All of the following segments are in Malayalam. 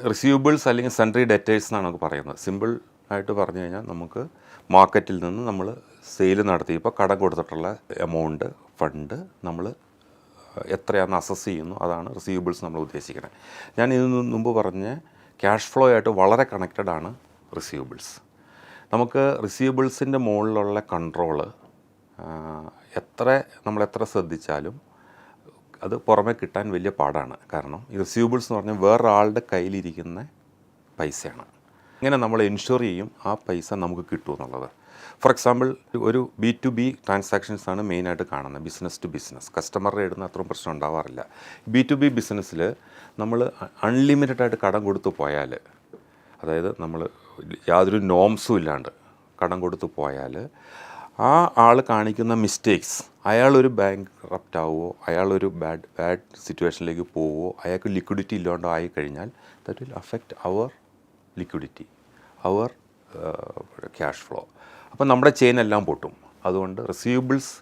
റിസീവബിൾസ് അല്ലെങ്കിൽ സെൻട്രി ഡെറ്റേഴ്സ് എന്നാണ് നമുക്ക് പറയുന്നത്. സിമ്പിൾ ആയിട്ട് പറഞ്ഞു കഴിഞ്ഞാൽ നമുക്ക് മാർക്കറ്റിൽ നിന്ന് നമ്മൾ സെയിൽ നടത്തിയപ്പോൾ കടം കൊടുത്തിട്ടുള്ള എമൗണ്ട് ഫണ്ട് നമ്മൾ എത്രയാണെന്ന് അസസ് ചെയ്യുന്നു. അതാണ് റിസീവബിൾസ് നമ്മൾ ഉദ്ദേശിക്കുന്നത്. ഞാൻ ഇതിന് മുമ്പ് പറഞ്ഞ ക്യാഷ് ഫ്ലോ ആയിട്ട് വളരെ കണക്റ്റഡ് ആണ് റിസീവബിൾസ് നമുക്ക് റിസീവബിൾസിന്റെ മുകളിലുള്ള കൺട്രോൾ എത്ര നമ്മൾ എത്ര ശ്രദ്ധിച്ചാലും അത് പുറമെ കിട്ടാൻ വലിയ പാടാണ്. കാരണം ഈ റിസീവബിൾസ് എന്ന് പറഞ്ഞാൽ വേറൊരാളുടെ കയ്യിലിരിക്കുന്ന പൈസയാണ്. ഇങ്ങനെ നമ്മൾ എൻഷുർ ചെയ്യും ആ പൈസ നമുക്ക് കിട്ടും എന്നുള്ളത്. ഫോർ എക്സാമ്പിൾ ഒരു ബി ടു ബി ട്രാൻസാക്ഷൻസ് ആണ് മെയിനായിട്ട് കാണുന്നത്. ബിസിനസ് ടു ബിസിനസ് കസ്റ്റമറുടെ ഇടുന്ന അത്രയും പ്രശ്നം ഉണ്ടാവാറില്ല. ബി ടു ബി ബിസിനസ്സിൽ നമ്മൾ അൺലിമിറ്റഡ് ആയിട്ട് കടം കൊടുത്തു പോയാൽ അതായത് നമ്മൾ യാതൊരു നോംസും ഇല്ലാണ്ട് കടം കൊടുത്തു പോയാൽ ആ ആൾ കാണിക്കുന്ന മിസ്റ്റേക്സ് അയാളൊരു ബാങ്ക് കറപ്റ്റ് ആവുമോ അയാളൊരു ബാഡ് ബാഡ് സിറ്റുവേഷനിലേക്ക് പോവുമോ അയാൾക്ക് ലിക്വിഡിറ്റി ഇല്ലാണ്ടോ ആയി കഴിഞ്ഞാൽ that will affect our liquidity our cash flow അപ്പം നമ്മുടെ ചെയിൻ എല്ലാം പൊട്ടും. അതുകൊണ്ട് റിസീവബിൾസ്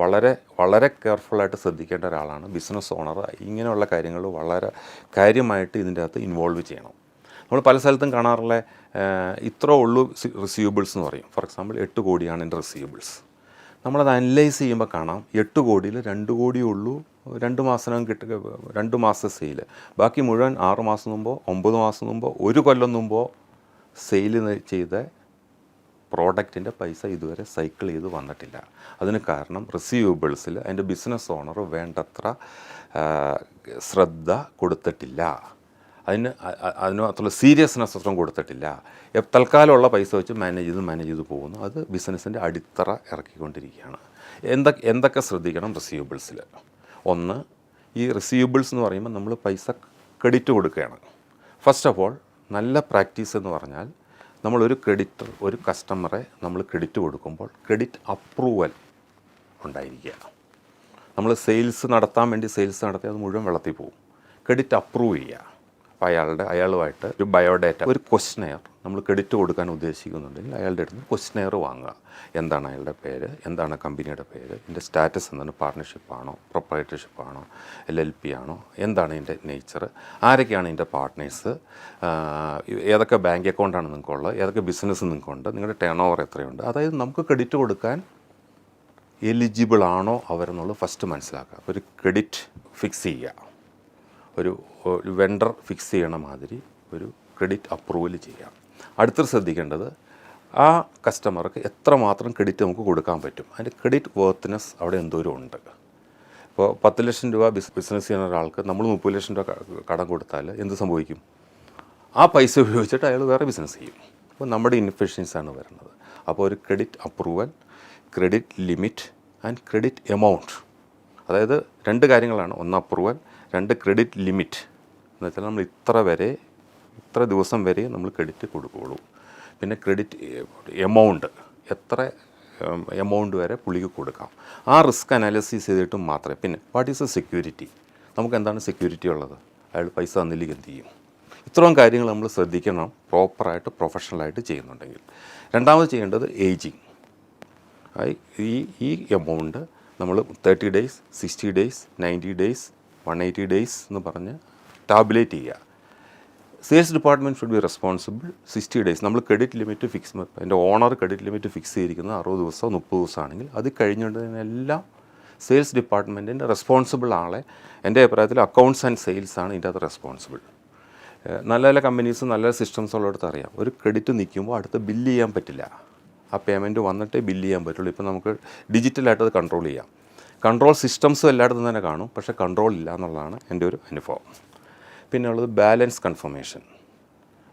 വളരെ വളരെ കെയർഫുള്ളായിട്ട് ശ്രദ്ധിക്കേണ്ട ഒരാളാണ് ബിസിനസ് ഓണർ ഇങ്ങനെയുള്ള കാര്യങ്ങൾ വളരെ കാര്യമായിട്ട് ഇതിന്റെ അകത്ത് ഇൻവോൾവ് ചെയ്യണം. നമ്മൾ പല സ്ഥലത്തും കാണാറുള്ള ഇത്ര ഉള്ളൂ റിസീവബിൾസ് എന്ന് പറയും. ഫോർ എക്സാമ്പിൾ എട്ട് കോടിയാണ് എന്റെ റിസീവബിൾസ് നമ്മളത് അനലൈസ് ചെയ്യുമ്പോൾ കാണാം എട്ട് കോടിയിൽ രണ്ട് കോടിയേ ഉള്ളൂ രണ്ട് മാസം കിട്ട രണ്ട് മാസം സെയിൽ ബാക്കി മുഴുവൻ ആറ് മാസം മുമ്പോ ഒമ്പത് മാസം മുമ്പോ ഒരു കൊല്ലം മുമ്പോ സെയിൽ ചെയ്ത പ്രോഡക്റ്റിന്റെ പൈസ ഇതുവരെ സൈക്കിൾ ചെയ്ത് വന്നിട്ടില്ല. അതിന് കാരണം റിസീവബിൾസിൽ അതിന്റെ ബിസിനസ് ഓണർ വേണ്ടത്ര ശ്രദ്ധ കൊടുത്തിട്ടില്ല. അതിന് അ- അ- അതിന് മാത്രമുള്ള സീരിയസ്നെസ് അത്രയും കൊടുത്തിട്ടില്ല. തൽക്കാലമുള്ള പൈസ വെച്ച് മാനേജ് ചെയ്ത് മാനേജ് ചെയ്ത് പോകുന്നു. അത് ബിസിനസ്സിന്റെ അടിത്തറ ഇറക്കിക്കൊണ്ടിരിക്കുകയാണ്. എന്തൊക്കെ എന്തൊക്കെ ശ്രദ്ധിക്കണം റിസീവബിൾസിൽ ഒന്ന് ഈ റിസീവബിൾസ് എന്ന് പറയുമ്പോൾ നമ്മൾ പൈസ ക്രെഡിറ്റ് കൊടുക്കുകയാണ്. ഫസ്റ്റ് ഓഫ് ഓൾ നല്ല പ്രാക്ടീസ് എന്ന് പറഞ്ഞാൽ നമ്മളൊരു ക്രെഡിറ്റർ ഒരു കസ്റ്റമറെ നമ്മൾ ക്രെഡിറ്റ് കൊടുക്കുമ്പോൾ ക്രെഡിറ്റ് അപ്രൂവൽ ഉണ്ടായിരിക്കുക. നമ്മൾ സെയിൽസ് നടത്താൻ വേണ്ടി സെയിൽസ് നടത്തി അത് മുഴുവൻ വെള്ളത്തിൽ പോകും. ക്രെഡിറ്റ് അപ്രൂവ് ചെയ്യുക. അപ്പോൾ അയാളുടെ അയാളുമായിട്ട് ഒരു ബയോഡേറ്റ ഒരു ക്വസ്റ്റനെയർ നമ്മൾ ക്രെഡിറ്റ് കൊടുക്കാൻ ഉദ്ദേശിക്കുന്നുണ്ടെങ്കിൽ അയാളുടെ അടുത്ത് ക്വസ്റ്റനെയർ വാങ്ങുക. എന്താണ് അയാളുടെ പേര്? എന്താണ് കമ്പനിയുടെ പേര്? ഇതിന്റെ സ്റ്റാറ്റസ് എന്താണ്? പാർട്ട്ണർഷിപ്പ് ആണോ? പ്രൊപ്പറേറ്റർഷിപ്പ് ആണോ? എൽ എൽ പി ആണോ? എന്താണ് ഇതിന്റെ നേച്ചർ ആരൊക്കെയാണ് ഇതിന്റെ പാർട്ട്നേഴ്സ് ഏതൊക്കെ ബാങ്ക് അക്കൗണ്ടാണ് നിങ്ങൾക്കുള്ളത്? ഏതൊക്കെ ബിസിനസ് നിങ്ങൾക്കുണ്ട്? നിങ്ങളുടെ ടേൺ ഓവർ എത്രയുണ്ട്? അതായത് നമുക്ക് ക്രെഡിറ്റ് കൊടുക്കാൻ എലിജിബിൾ ആണോ അവരെന്നുള്ളത് ഫസ്റ്റ് മനസ്സിലാക്കുക. ഒരു ക്രെഡിറ്റ് ഫിക്സ് ചെയ്യുക. ഒരു വെണ്ടർ ഫിക്സ് ചെയ്യണ മാതിരി ഒരു ക്രെഡിറ്റ് അപ്രൂവൽ ചെയ്യാം. അടുത്തത് ശ്രദ്ധിക്കേണ്ടത് ആ കസ്റ്റമർക്ക് എത്രമാത്രം ക്രെഡിറ്റ് നമുക്ക് കൊടുക്കാൻ പറ്റും. അതിന്റെ ക്രെഡിറ്റ് വർത്ത്നെസ് അവിടെ എന്തോരം ഉണ്ട്. ഇപ്പോൾ പത്ത് ലക്ഷം രൂപ ബിസ് ബിസിനസ് ചെയ്യുന്ന ഒരാൾക്ക് നമ്മൾ മുപ്പത് ലക്ഷം രൂപ കടം കൊടുത്താൽ എന്ത് സംഭവിക്കും? ആ പൈസ ഉപയോഗിച്ചിട്ട് അയാൾ വേറെ ബിസിനസ് ചെയ്യും. അപ്പോൾ നമ്മുടെ ഇൻഫെഷൻസാണ് വരുന്നത്. അപ്പോൾ ഒരു credit approval credit limit and credit amount അതായത് രണ്ട് കാര്യങ്ങളാണ്. ഒന്ന് അപ്രൂവൽ രണ്ട് ക്രെഡിറ്റ് ലിമിറ്റ് എന്ന് വെച്ചാൽ നമ്മൾ ഇത്ര വരെ ഇത്ര ദിവസം വരെ നമ്മൾ ക്രെഡിറ്റ് കൊടുക്കുകയുള്ളൂ. പിന്നെ ക്രെഡിറ്റ് എമൗണ്ട് എത്ര എമൗണ്ട് വരെ പുള്ളിക്ക് കൊടുക്കാം. ആ റിസ്ക് അനാലിസിസ് ചെയ്തിട്ട് മാത്രമേ. പിന്നെ വാട്ട് ഈസ് എ സെക്യൂരിറ്റി നമുക്ക് എന്താണ് സെക്യൂരിറ്റി ഉള്ളത്? അയാൾ പൈസ തന്നില്ലെങ്കിൽ എന്ത് ചെയ്യും? ഇത്രയും കാര്യങ്ങൾ നമ്മൾ ശ്രദ്ധിക്കണം. പ്രോപ്പറായിട്ട് പ്രൊഫഷണലായിട്ട് ചെയ്യുന്നുണ്ടെങ്കിൽ. രണ്ടാമത് ചെയ്യേണ്ടത് ഏജിങ് ഈ ഈ എമൗണ്ട് നമ്മൾ thirty days sixty days ninety days one eighty days എന്ന് പറഞ്ഞ് ടാബുലേറ്റ് ചെയ്യുക. Sales department should be responsible sixty days നമ്മൾ ക്രെഡിറ്റ് ലിമിറ്റ് ഫിക്സ് അതിന്റെ ഓണർ ക്രെഡിറ്റ് ലിമിറ്റ് ഫിക്സ് ചെയ്തിരിക്കുന്നത് അറുപത് ദിവസമോ മുപ്പത് ദിവസമാണെങ്കിൽ അത് കഴിഞ്ഞുകൊണ്ടതിനെല്ലാം സെയിൽസ് ഡിപ്പാർട്ട്മെന്റിന്റെ റെസ്പോൺസിബിൾ ആളെ എന്റെ അഭിപ്രായത്തിൽ അക്കൗണ്ട്സ് ആൻഡ് സെയിൽസ് ആണ് ഇതിന്റെ അത് റെസ്പോൺസിബിൾ നല്ല നല്ല കമ്പനീസ് നല്ല സിസ്റ്റംസ് ഉള്ളിടത്ത് അറിയാം. ഒരു ക്രെഡിറ്റ് നിൽക്കുമ്പോൾ അടുത്ത് ബില്ല് ചെയ്യാൻ പറ്റില്ല. ആ പേയ്മെന്റ് വന്നിട്ടേ ബില്ല് ചെയ്യാൻ പറ്റുള്ളൂ. ഇപ്പോൾ നമുക്ക് ഡിജിറ്റലായിട്ട് അത് കൺട്രോൾ ചെയ്യാം. കൺട്രോൾ സിസ്റ്റംസും എല്ലായിടത്തും തന്നെ കാണും. പക്ഷേ കൺട്രോൾ ഇല്ല എന്നുള്ളതാണ് എന്റെ ഒരു അനുഭവം. പിന്നെ ഉള്ളത് ബാലൻസ് കൺഫർമേഷൻ.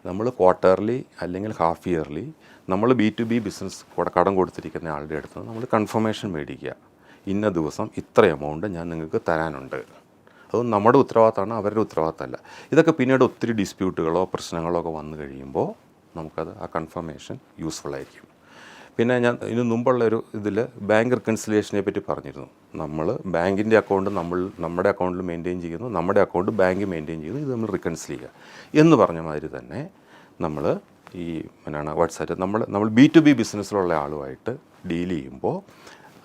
നമ്മൾ ക്വാർട്ടർലി അല്ലെങ്കിൽ ഹാഫ് ഇയർലി നമ്മൾ ബി ടു ബി ബിസിനസ് കൂടെ കടം കൊടുത്തിരിക്കുന്ന ആളുടെ അടുത്ത് നമ്മൾ കൺഫർമേഷൻ മേടിക്കുക. ഇന്ന ദിവസം ഇത്ര എമൗണ്ട് ഞാൻ നിങ്ങൾക്ക് തരാനുണ്ട്. അത് നമ്മുടെ ഉത്തരവാദിത്തമാണ് അവരുടെ ഉത്തരവാദിത്തമല്ല. ഇതൊക്കെ പിന്നീട് ഒത്തിരി ഡിസ്പ്യൂട്ടുകളോ പ്രശ്നങ്ങളോ ഒക്കെ വന്നു കഴിയുമ്പോൾ നമുക്കത് ആ കൺഫർമേഷൻ യൂസ്ഫുൾ ആയിരിക്കും. പിന്നെ ഞാൻ ഇതിനു മുമ്പുള്ള ഒരു ഇതിൽ ബാങ്ക് റിക്കൺസിലേഷനെ പറ്റി പറഞ്ഞിരുന്നു. നമ്മൾ ബാങ്കിന്റെ അക്കൗണ്ട് നമ്മൾ നമ്മുടെ അക്കൗണ്ടിൽ മെയിന്റെയിൻ ചെയ്യുന്നു നമ്മുടെ അക്കൗണ്ട് ബാങ്ക് മെയിന്റെയിൻ ചെയ്യുന്നു ഇത് നമ്മൾ റിക്കൺസിൽ ചെയ്യുക. എന്ന് പറഞ്ഞ മാതിരി തന്നെ നമ്മൾ ഈ എന്നാണ് വാട്സാപ്പ് നമ്മൾ നമ്മൾ ബി ടു ബി ബിസിനസ്സിലുള്ള ആളുമായിട്ട് ഡീൽ ചെയ്യുമ്പോൾ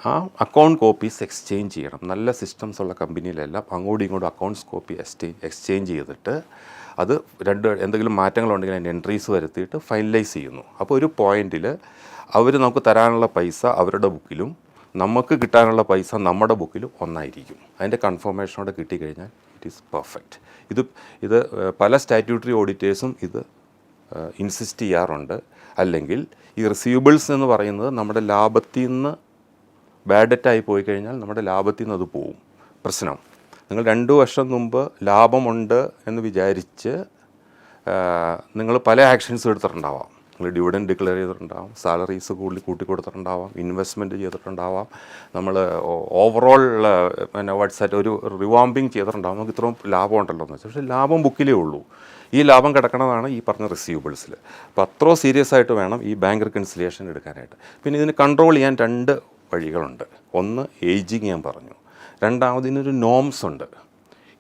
ആ അക്കൗണ്ട് കോപ്പീസ് എക്സ്ചേഞ്ച് ചെയ്യണം. നല്ല സിസ്റ്റംസ് ഉള്ള കമ്പനിയിലെല്ലാം അങ്ങോട്ടും ഇങ്ങോട്ടും അക്കൗണ്ട്സ് കോപ്പി എക്സ്ചേഞ്ച് എക്സ്ചേഞ്ച് ചെയ്തിട്ട് അത് രണ്ട് എന്തെങ്കിലും മാറ്റങ്ങളുണ്ടെങ്കിൽ അതിന്റെ എൻട്രീസ് വരുത്തിയിട്ട് ഫൈനലൈസ് ചെയ്യുന്നു. അപ്പോൾ ഒരു പോയിന്റിൽ അവർ നമുക്ക് തരാനുള്ള പൈസ അവരുടെ ബുക്കിലും നമുക്ക് കിട്ടാനുള്ള പൈസ നമ്മുടെ ബുക്കിലും ഒന്നായിരിക്കും. അതിന്റെ കൺഫർമേഷനോടെ കിട്ടിക്കഴിഞ്ഞാൽ ഇറ്റ് ഈസ് പെർഫെക്റ്റ് ഇത് ഇത് പല സ്റ്റാറ്റ്യൂട്ടറി ഓഡിറ്റേഴ്സും ഇത് ഇൻസിസ്റ്റ് ചെയ്യാറുണ്ട്. അല്ലെങ്കിൽ ഈ റിസീവബിൾസ് എന്ന് പറയുന്നത് നമ്മുടെ ലാഭത്തിൽ നിന്ന് ബാഡ് പോയി കഴിഞ്ഞാൽ നമ്മുടെ ലാഭത്തിൽ നിന്ന് അത് പോവും. പ്രശ്നം. നിങ്ങൾ രണ്ട് വർഷം മുമ്പ് ലാഭമുണ്ട് എന്ന് വിചാരിച്ച് നിങ്ങൾ പല ആക്ഷൻസ് എടുത്തിട്ടുണ്ടാവാം. നിങ്ങൾ ഡിവിഡൻഡ് ഡിക്ലെയർ ചെയ്തിട്ടുണ്ടാവാം. സാലറീസ് കൂടുതൽ കൂട്ടിക്കൊടുത്തിട്ടുണ്ടാവാം. ഇൻവെസ്റ്റ്മെന്റ് ചെയ്തിട്ടുണ്ടാവാം. നമ്മൾ ഓവറോൾ പിന്നെ വാട്സാറ്റ് ഒരു റിവാമ്പിങ് ചെയ്തിട്ടുണ്ടാവും. നമുക്ക് ഇത്രയും ലാഭം ഉണ്ടല്ലോ എന്ന് വെച്ചാൽ. പക്ഷേ ലാഭം ബുക്കിലേ ഉള്ളൂ. ഈ ലാഭം കിടക്കണതാണ് ഈ പറഞ്ഞ റിസീവബിൾസിൽ അപ്പോൾ അത്രയും സീരിയസ് ആയിട്ട് വേണം ഈ ബാങ്ക് റിക്കൺസിലിയേഷൻ എടുക്കാനായിട്ട്. പിന്നെ ഇതിന് കൺട്രോൾ ചെയ്യാൻ രണ്ട് വഴികളുണ്ട്. ഒന്ന് ഏജിങ് ഞാൻ പറഞ്ഞു. രണ്ടാമത് ഇതിനൊരു നോംസ് ഉണ്ട്.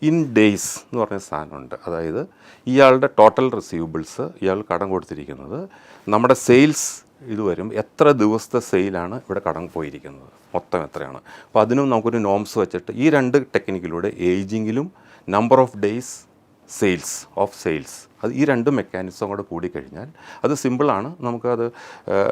ഇൻ ഡേയ്സ് എന്ന് പറഞ്ഞ സാധനമുണ്ട്. അതായത് ഇയാളുടെ ടോട്ടൽ റിസീവബിൾസ് ഇയാൾ കടം കൊടുത്തിരിക്കുന്നത്. നമ്മുടെ സെയിൽസ് ഇത് വരും. എത്ര ദിവസത്തെ സെയിലാണ് ഇവിടെ കടം പോയിരിക്കുന്നത്? മൊത്തം എത്രയാണ്? അപ്പോൾ അതിനും നമുക്കൊരു നോംസ് വെച്ചിട്ട് ഈ രണ്ട് ടെക്നിക്കിലൂടെ ഏജിങ്ങിലും number of days sales of sales. അത് ഈ രണ്ട് മെക്കാനിസം കൂടെ കൂടിക്കഴിഞ്ഞാൽ അത് സിമ്പിളാണ്. നമുക്കത്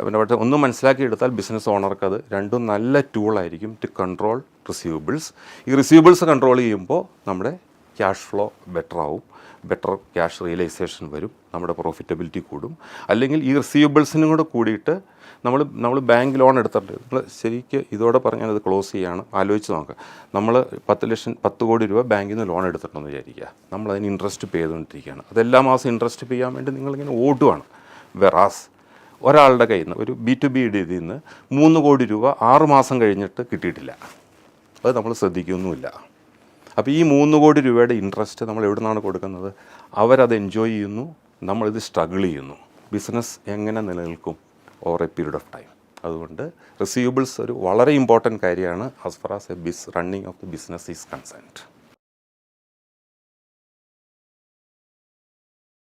പിന്നെ പക്ഷേ ഒന്ന് മനസ്സിലാക്കിയെടുത്താൽ ബിസിനസ് ഓണർക്ക് അത് രണ്ടും നല്ല ടൂളായിരിക്കും ടു കൺട്രോൾ റിസീവബിൾസ് ഈ റിസീവബിൾസ് കൺട്രോൾ ചെയ്യുമ്പോൾ നമ്മുടെ ക്യാഷ് ഫ്ലോ ബെറ്റർ ആവും. ബെറ്റർ ക്യാഷ് റിയലൈസേഷൻ വരും നമ്മുടെ പ്രോഫിറ്റബിലിറ്റി കൂടും. അല്ലെങ്കിൽ ഈ റിസീവബിൾസിനും കൂടെ കൂടിയിട്ട് നമ്മൾ നമ്മൾ ബാങ്ക് ലോൺ എടുത്തിട്ടുണ്ട്. നമ്മൾ ശരിക്കും ഇതോടെ പറഞ്ഞാൽ അത് ക്ലോസ് ചെയ്യാണ്. ആലോചിച്ച് നോക്കുക നമ്മൾ പത്ത് ലക്ഷം പത്ത് കോടി രൂപ ബാങ്കിൽ നിന്ന് ലോൺ എടുത്തിട്ടുണ്ടെന്ന് വിചാരിക്കുക. നമ്മൾ അതിന് ഇൻട്രസ്റ്റ് പേ ചെയ്തുകൊണ്ടിരിക്കുകയാണ്. അതെല്ലാ മാസം ഇൻട്രസ്റ്റ് പേ ചെയ്യാൻ വേണ്ടി നിങ്ങളിങ്ങനെ ഓടുവാണ്. വെറാസ് ഒരാളുടെ കയ്യിൽ നിന്ന് ഒരു ബി ടു ബി ഇതിൽ നിന്ന് മൂന്ന് കോടി രൂപ ആറ് മാസം കഴിഞ്ഞിട്ട് കിട്ടിയിട്ടില്ല. അത് നമ്മൾ ശ്രദ്ധിക്കുകയൊന്നുമില്ല അപ്പോൾ ഈ മൂന്ന് കോടി രൂപയുടെ ഇൻട്രസ്റ്റ് നമ്മൾ എവിടെ നിന്നാണ് കൊടുക്കുന്നത്? അവരത് എൻജോയ് ചെയ്യുന്നു നമ്മളിത് സ്ട്രഗിൾ ചെയ്യുന്നു. ബിസിനസ് എങ്ങനെ നിലനിൽക്കും over a period of time അതുകൊണ്ട് റിസീവബിൾസ് ഒരു വളരെ ഇമ്പോർട്ടന്റ് കാര്യമാണ് as far as a biz running of the business is concerned